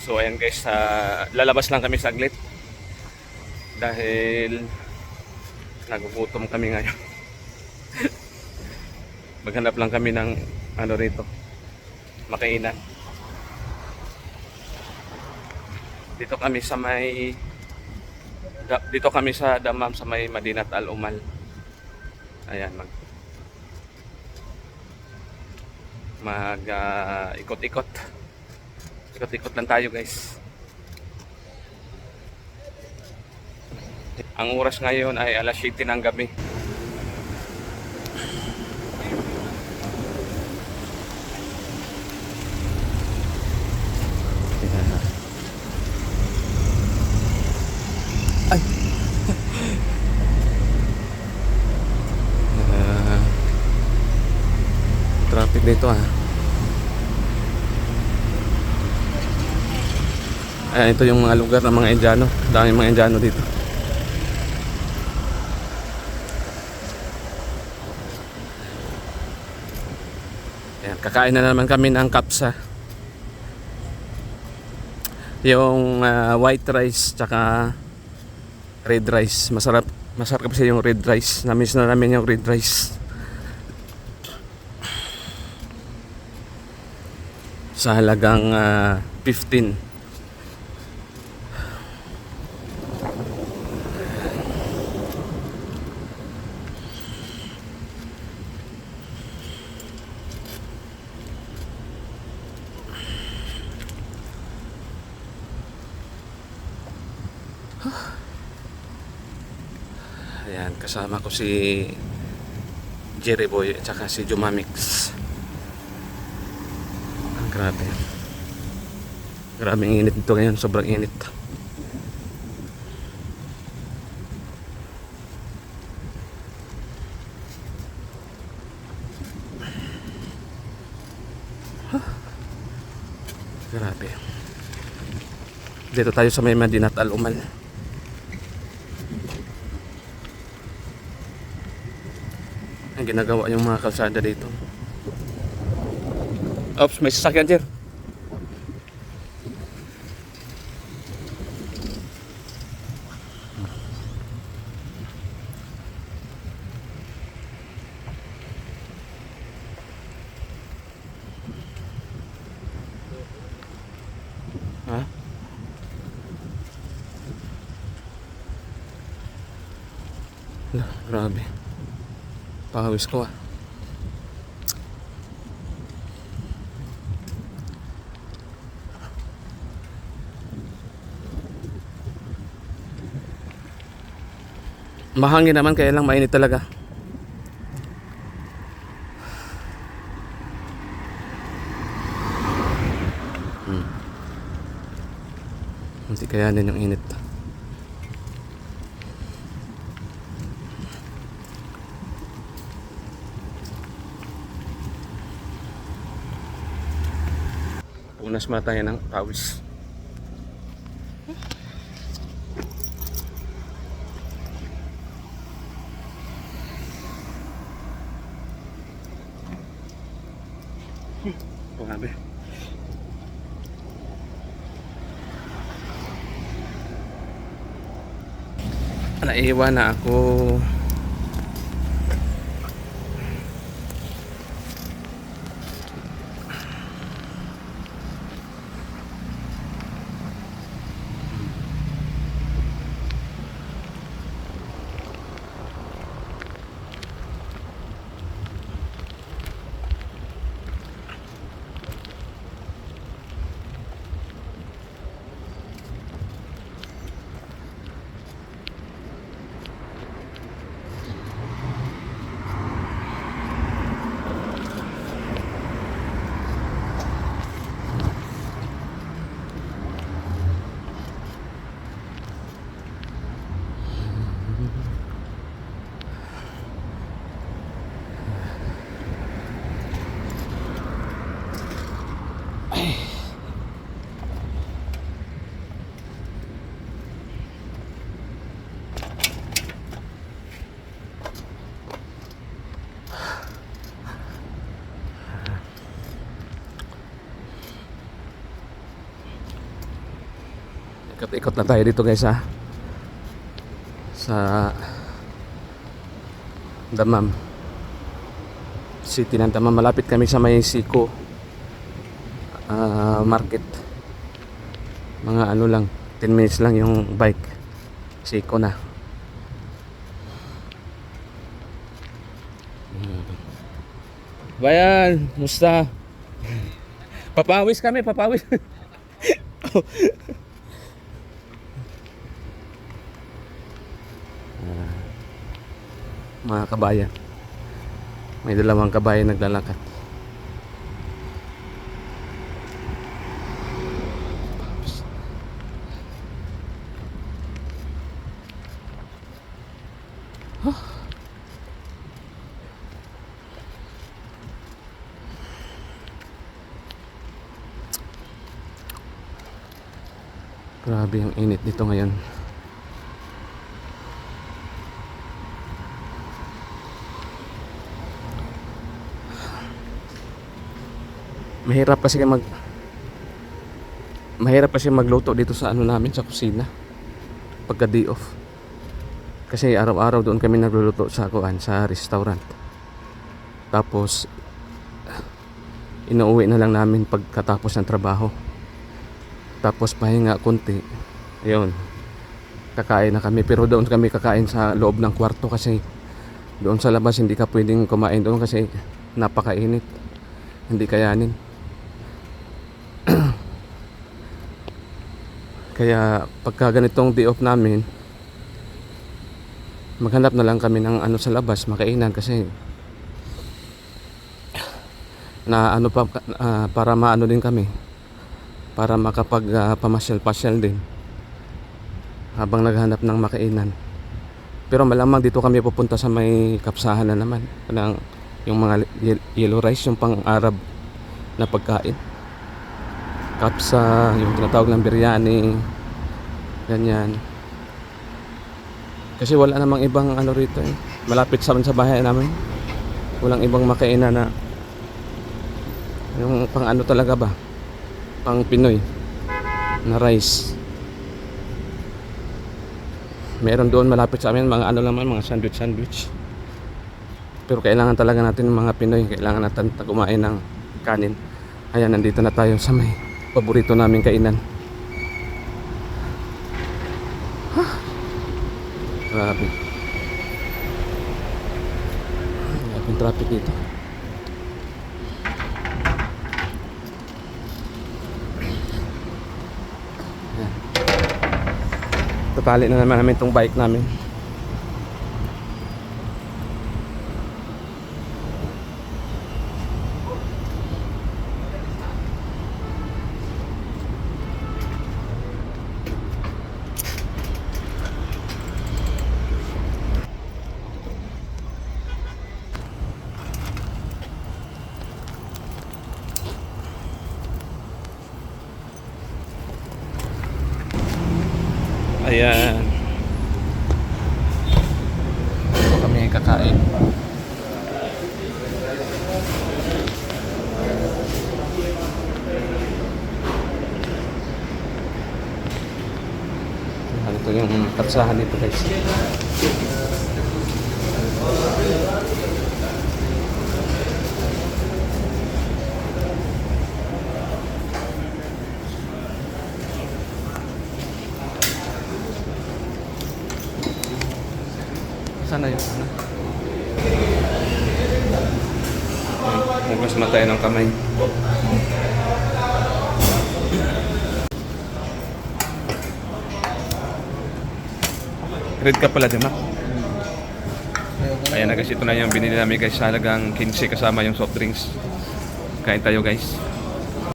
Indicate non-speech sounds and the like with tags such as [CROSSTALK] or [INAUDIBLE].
So ayan guys, ah, lalabas lang kami saglit. Dahil nagugutom kami ngayon. [LAUGHS] Maghanap lang kami ng ano rito, makainan. Dito kami sa may dito kami sa Damam sa may Madinat Al Umal. Ayan, mag mag ah, ikot-ikot. Ikot-ikot lang tayo, guys. Ang oras ngayon ay alas 7 ng gabi. Ay. [LAUGHS] Ah, traffic dito ah. Ayan, ito yung mga lugar ng mga Indiano. Daming mga Indiano dito. Ayan, kakain na naman kami ng kapsa. Yung ah, white rice tsaka red rice. Masarap. Masarap kasi yung red rice. Namiss na namin yung red rice. Sa halagang ah, 15. Ayan, kasama ko si Jerry Boy at saka si Jumamix. Ang grabe. Grabe ang init nito ngayon, sobrang init. Grabe. Dito tayo sa may Madinat Al ang ginagawa yung mga kalsada dito. Oops, may sasakyan sir. Ha? Ala, grabe. Pawis ko ah. Mahangin naman kaya lang mainit talaga. Hmm. Hindi kayanin yung init. Punas muna tayo ng pawis. Grabe. Naiwan na ako. Ikot-ikot na tayo dito guys ha. Sa Damam. City ng Damam. Malapit kami sa may Siko ah, Market. Mga ano lang, 10 minutes lang yung bike. Siko na. Bayan, musta? [LAUGHS] Papawis kami, papawis. [LAUGHS] Ah, mga kabayan. May dalawang kabayan naglalakad. Grabe ang init dito ngayon. Mahirap kasi mag Mahirap kasi magluto dito sa ano namin sa kusina. Pagka day off. Kasi araw-araw doon kami nagluluto sa kuan sa restaurant. Tapos inuuwi na lang namin pagkatapos ng trabaho. Tapos pahinga konti. Ayun. Kakain na kami pero doon kami kakain sa loob ng kwarto kasi doon sa labas hindi ka pwedeng kumain doon kasi napakainit. Hindi kayanin. Kaya pagka ganitong day off namin maghanap na lang kami ng ano sa labas makainan kasi na ano pa ah, para maano din kami para makapag ah, pamasyal-pasyal din habang naghanap ng makainan. Pero malamang dito kami pupunta sa may kapsahan na naman ng yung mga ye- yellow rice yung pang Arab na pagkain. Kapsa, yung tinatawag ng biryani, ganyan. Kasi wala namang ibang ano rito eh. Malapit sa sa bahay namin. Walang ibang makainan na yung pang ano talaga ba? Pang Pinoy na rice. Meron doon malapit sa amin mga ano naman mga sandwich sandwich. Pero kailangan talaga natin ng mga Pinoy, kailangan natin kumain ng kanin. Ayan, nandito na tayo sa may paborito naming kainan. Huh. Grabe. Grabe traffic dito. Tatali na naman namin itong bike namin. Ayan. Ito kami kakain. Ayan, ito yung katsahan dito guys. Sana yun? Sana? Hugas matay ng kamay. Red ka pala, di ba? Ayan na guys, ito na yung binili namin guys halagang 15 kasama yung soft drinks. Kain tayo guys.